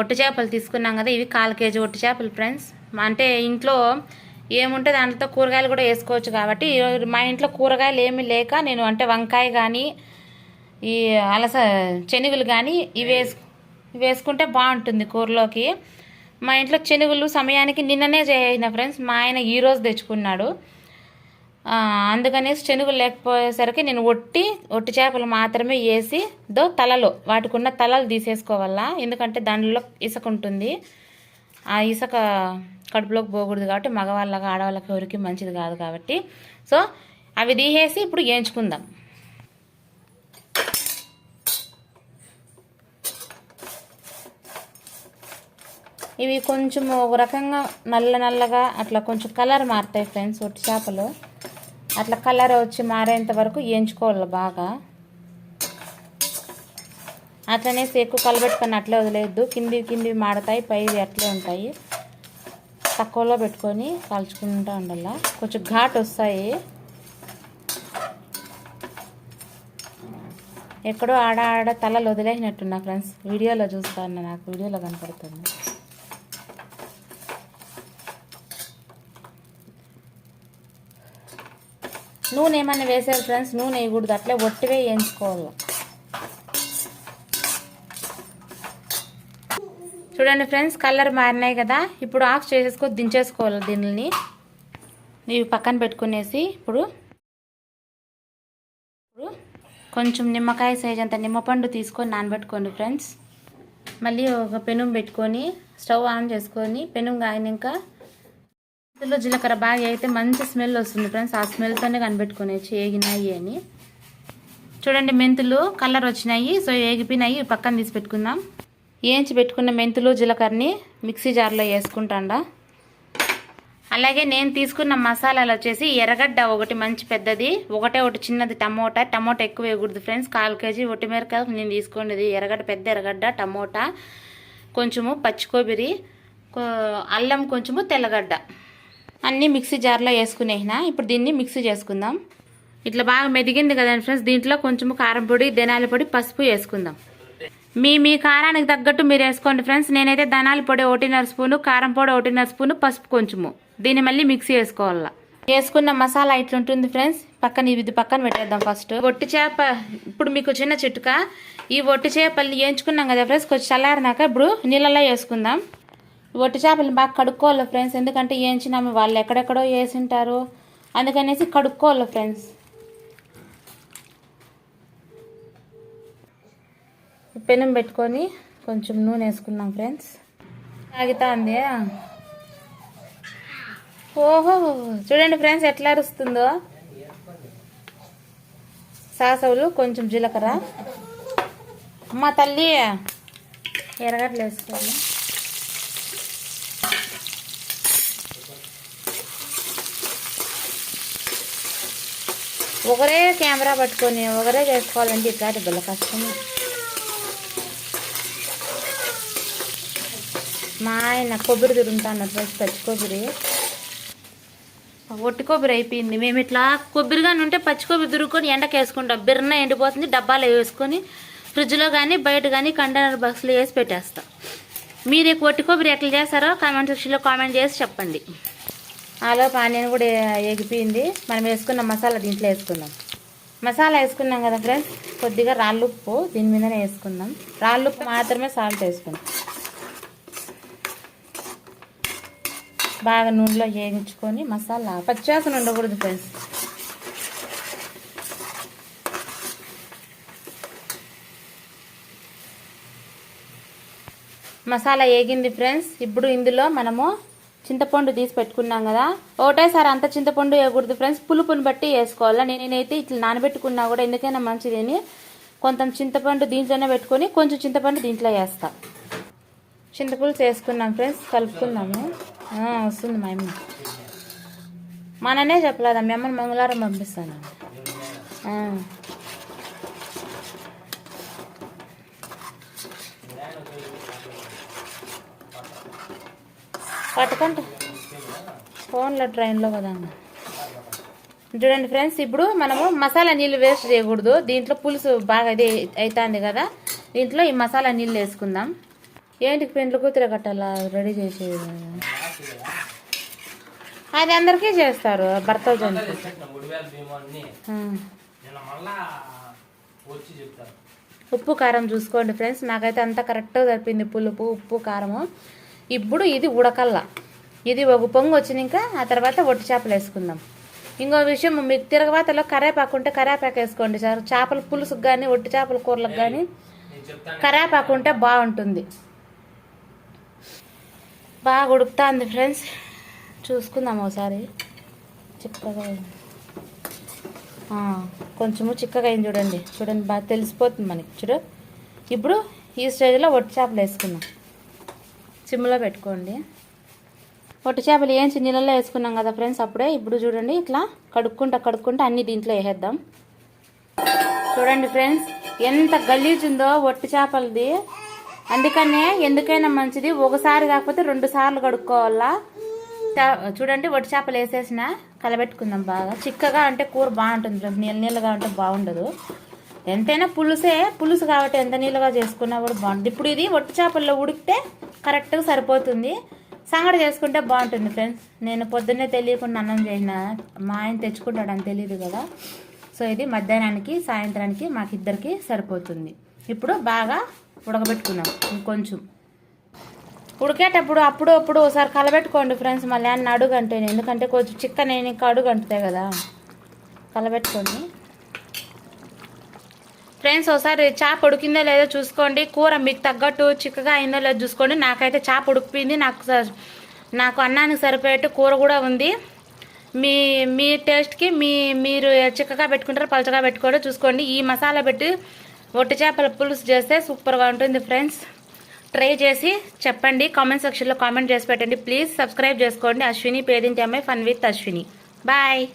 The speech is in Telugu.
ఒట్టు చేపలు తీసుకున్నాం కదా ఇవి కాల్ కేజీ ఒట్టు చేపలు ఫ్రెండ్స్ అంటే ఇంట్లో ఏముంటే దాంట్లో కూరగాయలు కూడా వేసుకోవచ్చు కాబట్టి మా ఇంట్లో కూరగాయలు ఏమీ లేక నేను అంటే వంకాయ కానీ ఈ అలస శనగలు కానీ ఇవి వేసు ఇవి వేసుకుంటే బాగుంటుంది కూరలోకి. మా ఇంట్లో శనగలు సమయానికి నిన్ననే చేసిన ఫ్రెండ్స్ మా ఆయన ఈరోజు తెచ్చుకున్నాడు. అందుకనేసి శనగలు లేకపోయేసరికి నేను ఒట్టి ఒట్టి చేపలు మాత్రమే వేసి దో తలలో వాటికి ఉన్న తలలు తీసేసుకోవాలా? ఎందుకంటే దానిలో ఇసుక ఉంటుంది. ఆ ఇసుక కడుపులోకి పోకూడదు కాబట్టి మగవాళ్ళకి ఆడవాళ్ళకి ఎవరికి మంచిది కాదు కాబట్టి. సో అవి తీసేసి ఇప్పుడు వేయించుకుందాం. ఇవి కొంచెం ఒక రకంగా నల్ల నల్లగా అట్లా కొంచెం కలర్ మారుతాయి ఫ్రెండ్స్ ఒట్టి చేపలు. అట్లా కలర్ వచ్చి మారేంత వరకు వేయించుకోవాలి బాగా. అట్లనేసి ఎక్కువ కలబెట్టుకొని అట్లే వదిలేయద్దు. కింది కింది మాడతాయి పైవి అట్లే ఉంటాయి. తక్కువలో పెట్టుకొని కాల్చుకుంటూ ఉండాల. కొంచెం ఘాట్ వస్తాయి. ఎక్కడో ఆడ ఆడ తలలు వదిలేసినట్టున్నా ఫ్రెండ్స్. వీడియోలో చూస్తాను నాకు. వీడియోలో కనపడుతుంది. నూనె ఏమన్నా వేసారు ఫ్రెండ్స్ నూనె వేయకూడదు. అట్లే ఒట్టివే వేయించుకోవాలి. చూడండి ఫ్రెండ్స్ కలర్ మారినాయి కదా. ఇప్పుడు ఆఫ్ చేసేసుకో దించేసుకోవాలి దీనిని. ఇవి పక్కన పెట్టుకునేసి ఇప్పుడు ఇప్పుడు కొంచెం నిమ్మకాయ సైజ్ అంత నిమ్మపండు తీసుకొని నానబెట్టుకోండి ఫ్రెండ్స్ మళ్ళీ ఒక పెనుం పెట్టుకొని స్టవ్ ఆన్ చేసుకొని పెనుం ఇంకా ఇందులో జీలకర్ర బాగా అయితే మంచి స్మెల్ వస్తుంది ఫ్రెండ్స్. ఆ స్మెల్తోనే కనిపెట్టుకునేసి ఏగినాయి అని. చూడండి మెంతులు కలర్ వచ్చినాయి. సో ఏగిపోయినాయి. పక్కన తీసి పెట్టుకుందాం. ఏంచి పెట్టుకున్న మెంతులు జీలకర్రని మిక్సీ జార్లో వేసుకుంటాండా. అలాగే నేను తీసుకున్న మసాలాలు వచ్చేసి ఎర్రగడ్డ ఒకటి మంచి పెద్దది ఒకటే ఒకటి చిన్నది టమోటా. టమోటా ఎక్కువ వేయకూడదు ఫ్రెండ్స్. కాల్ కేజీ ఒట్టి మిరకాయ నేను తీసుకునేది ఎర్రగడ్డ పెద్ద ఎర్రగడ్డ టమోటా కొంచెము పచ్చి కొబ్బరి అల్లం కొంచెము తెల్లగడ్డ. అన్నీ మిక్సీ జార్లో వేసుకునేసిన. ఇప్పుడు దీన్ని మిక్సీ చేసుకుందాం. ఇట్లా బాగా మెదిగింది కదండి ఫ్రెండ్స్. దీంట్లో కొంచెము కారం పొడి ధనాల పొడి పసుపు వేసుకుందాం. మీ మీ కారానికి తగ్గట్టు మీరు వేసుకోండి ఫ్రెండ్స్. నేనైతే ధనాల పొడి ఒకటిన్నర స్పూను కారం పొడి ఒకటిన్నర స్పూను పసుపు కొంచెము. దీన్ని మళ్ళీ మిక్సీ వేసుకోవాలా. వేసుకున్న మసాలా ఇట్లుంటుంది ఫ్రెండ్స్. పక్కన ఇది పక్కన పెట్టేద్దాం ఫస్ట్. ఒట్టి చేప ఇప్పుడు మీకు చిన్న చిట్టుక ఈ ఒట్టి చేపల్ని వేయించుకున్నాం కదా ఫ్రెండ్స్. కొంచెం చల్లారినాక ఇప్పుడు నీళ్ళలో వేసుకుందాం. ఒట్టి చేపలు బాగా కడుక్కోవాలి ఫ్రెండ్స్ ఎందుకంటే వేయించినాము వాళ్ళు ఎక్కడెక్కడో వేసింటారు అందుకనేసి కడుక్కోవాలి ఫ్రెండ్స్ పెనం పెట్టుకొని కొంచెం నూనె వేసుకున్నాం ఫ్రెండ్స్ తాగుతా ఉంది ఓహో చూడండి ఫ్రెండ్స్ ఎట్లా అరుస్తుందో. సాసవులు కొంచెం జీలకర్ర. అమ్మ తల్లి ఎరగట్లు వేసుకోవాలి. ఒకరే కెమెరా పట్టుకొని ఒకరే చేసుకోవాలంటే ఇట్లాంటి బిల్ల కష్టం మా ఆయన కొబ్బరి తిరుగుతాను పచ్చి కొబ్బరి. ఒట్టి కొబ్బరి అయిపోయింది. మేము ఇట్లా కొబ్బరిగానే ఉంటే పచ్చి కొబ్బరి దురుకొని ఎండకేసుకుంటాం బిర్న ఎండిపోతుంది డబ్బాలో వేసుకొని ఫ్రిడ్జ్లో కానీ బయట కానీ కంటైనర్ బాక్స్లో వేసి పెట్టేస్తాం. మీరు ఈ ఒట్టి కొబ్బరి ఎట్లా చేస్తారో కామెంట్ సెక్షన్లో కామెంట్ చేసి చెప్పండి. ఆలోపు ఆనియన్ కూడా ఎగిపోయింది మనం వేసుకున్న మసాలా దీంట్లో వేసుకుందాం. మసాలా వేసుకున్నాం కదా ఫ్రెండ్స్ కొద్దిగా రాళ్ళుప్పు దీని మీదనే వేసుకుందాం. రాళ్ళుప్పు మాత్రమే సాల్ట్ వేసుకుందాం. బాగా నూనెలో వేయించుకొని మసాలా పచ్చాసన ఉండకూడదు ఫ్రెండ్స్. మసాలా వేగింది ఫ్రెండ్స్. ఇప్పుడు ఇందులో మనము చింతపండు తీసి పెట్టుకున్నాం కదా. ఒకటేసారి అంత చింతపండు వేయకూడదు ఫ్రెండ్స్. పులుపుని బట్టి వేసుకోవాలా? నేనైతే ఇట్లా నానబెట్టుకున్నా కూడా ఎందుకైనా మంచిది అని కొంత చింతపండు దీంట్లోనే పెట్టుకొని కొంచెం చింతపండు దీంట్లో వేస్తా. చింతపులుసు వేసుకున్నాం ఫ్రెండ్స్. కలుపుకుందాము వస్తుంది మా అమ్మ. మననే చెప్పలేదా. మీ అమ్మని మంగళవారం పంపిస్తాను. పట్టుకుంటా ఫోన్లో ట్రైన్లో కదా చూడండి ఫ్రెండ్స్ ఇప్పుడు మనము మసాలా నీళ్ళు వేస్ట్ చేయకూడదు. దీంట్లో పులుసు బాగా ఇది అవుతుంది కదా. దీంట్లో ఈ మసాలా నీళ్ళు వేసుకుందాం. ఏంటికి పెండ్లు కూతురు కట్టాలా రెడీ చేసేది? అది అందరికీ చేస్తారు భర్తలు ఉప్పు కారం చూసుకోండి ఫ్రెండ్స్. నాకైతే అంత కరెక్ట్గా సరిపోయింది పులుపు ఉప్పు కారము. ఇప్పుడు ఇది ఉడకల్లా. ఇది ఒక పొంగు వచ్చినాక ఆ తర్వాత ఒట్టి చేపలు వేసుకుందాం. ఇంకో విషయం మీకు తిరగబాతలో కరేపాకు ఉంటే కరేపాకు వేసుకోండి సార్. చేపల పులుసుకు కానీ ఒట్టి చేపల కూరలకు కానీ కరేపాకు ఉంటే బాగుంటుంది. బాగా ఉడుకుతుంది ఫ్రెండ్స్. చూసుకుందాం ఒకసారి. చిక్కగా కొంచెము చిక్కగా అయింది చూడండి. చూడండి బాగా తెలిసిపోతుంది మనకి. చూడు. ఇప్పుడు ఈ స్టేజ్లో ఒట్టి చేపలు వేసుకుందాం. సిమ్లో పెట్టుకోండి. పొట్టు చేపలు ఏంచి నీళ్ళలో వేసుకున్నాం కదా ఫ్రెండ్స్ అప్పుడే ఇప్పుడు చూడండి ఇట్లా కడుక్కుంటా కడుక్కుంటా అన్ని దీంట్లో వేసేద్దాం. చూడండి ఫ్రెండ్స్ ఎంత గలీజ్ ఉందో ఒట్టు చేపలది. అందుకనే ఎందుకైనా మంచిది ఒకసారి కాకపోతే రెండు సార్లు కడుక్కోవాలా. చూడండి ఒట్టి చేపలు వేసేసిన కలబెట్టుకుందాం బాగా. చిక్కగా అంటే కూర బాగుంటుంది ఫ్రెండ్స్ నీళ్ళ నీళ్ళగా ఉంటే బాగుండదు. ఎంతైనా పులుసే పులుసు కాబట్టి ఎంత నీళ్ళగా చేసుకున్నా కూడా బాగుంటుంది. ఇప్పుడు ఇది ఒట్టి చేపల్లో ఉడికితే కరెక్ట్గా సరిపోతుంది. సంగడి చేసుకుంటే బాగుంటుంది ఫ్రెండ్స్. నేను పొద్దున్నే తెలియకుండా అన్నం చేసిన మా ఆయన తెచ్చుకుంటాడని తెలియదు కదా. సో ఇది మధ్యాహ్నానికి సాయంత్రానికి మాకిద్దరికి సరిపోతుంది. ఇప్పుడు బాగా ఉడకబెట్టుకున్నాం ఇంకొంచెం. ఉడికేటప్పుడు అప్పుడు అప్పుడు ఒకసారి కలబెట్టుకోండి ఫ్రెండ్స్. మళ్ళీ అన్న అడుగు అంటే ఎందుకంటే కొంచెం చిక్క నేను ఇంకా అడుగు అంటుతాయి కదా. కలబెట్టుకోండి. ఫ్రెండ్స్ ఒకసారి చేప ఉడికిందో లేదో చూసుకోండి. కూర మీకు తగ్గట్టు చిక్కగా అయిందో లేదో చూసుకోండి. నాకైతే చేప ఉడికిపోయింది నాకు స- నాకు అన్నానికి సరిపోయేట్టు కూర కూడా ఉంది. మీ మీ టేస్ట్కి మీ మీరు చిక్కగా పెట్టుకుంటారు పలచగా పెట్టుకోవడం చూసుకోండి. ఈ మసాలా పెట్టి ఒట్టి చేపల పులుసు చేస్తే సూపర్గా ఉంటుంది ఫ్రెండ్స్. ట్రై చేసి చెప్పండి. కామెంట్ సెక్షన్లో కామెంట్ చేసి పెట్టండి. ప్లీజ్ సబ్స్క్రైబ్ చేసుకోండి. అశ్విని పేదింటి అమ్మాయి ఫన్ విత్ అశ్విని. బాయ్.